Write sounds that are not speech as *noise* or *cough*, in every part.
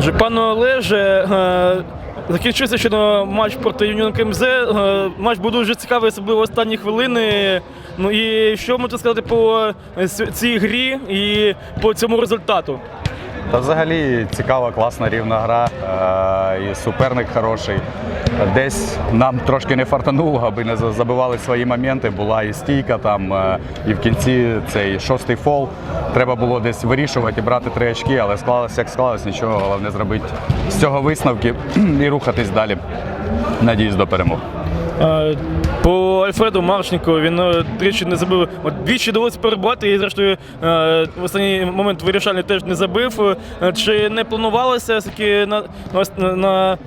Отже, пане Олеже, е, закінчився ще матч проти Юніон КМЗ. Е, Матч був дуже цікавий, особливо останні хвилини. Ну і що можна сказати по е, цій грі і по цьому результату? Та взагалі цікава, класна рівна гра. Е, і суперник хороший. Десь нам трошки не фартануло, аби не забивали свої моменти. Була і стійка там, е, і в кінці цей шостий фол. Треба було десь вирішувати і брати три очки, але склалося як склалось, нічого. Головне зробити з цього висновки *clears throat* і рухатись далі. Надіюсь, до перемог. По Альфреду Маршніку він е, тричі не забив. От двічі довелося перебувати і зрештою е, в останній момент вирішальний теж не забив. Е, Чи не планувалося на, на, на,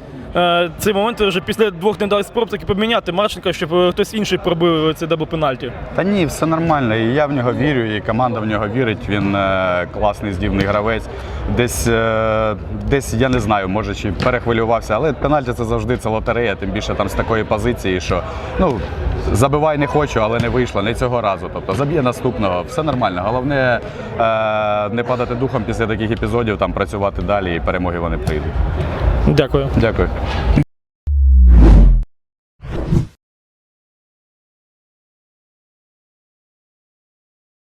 цей момент вже після двох недалих спроб таки поміняти Марченка, щоб е, хтось інший пробив цей дабл пенальті? Та ні, все нормально. І я в нього вірю, і команда в нього вірить. Він е, класний здібний гравець. Десь, е, десь я не знаю, може чи перехвилювався, але пенальті це завжди це лотерея, тим більше там з такої позиції, що ну. Забивай не хочу, але не вийшло, не цього разу. Тобто заб'є наступного, все нормально. Головне е, не падати духом після таких епізодів, там працювати далі і перемоги вони прийдуть. Дякую. Дякую.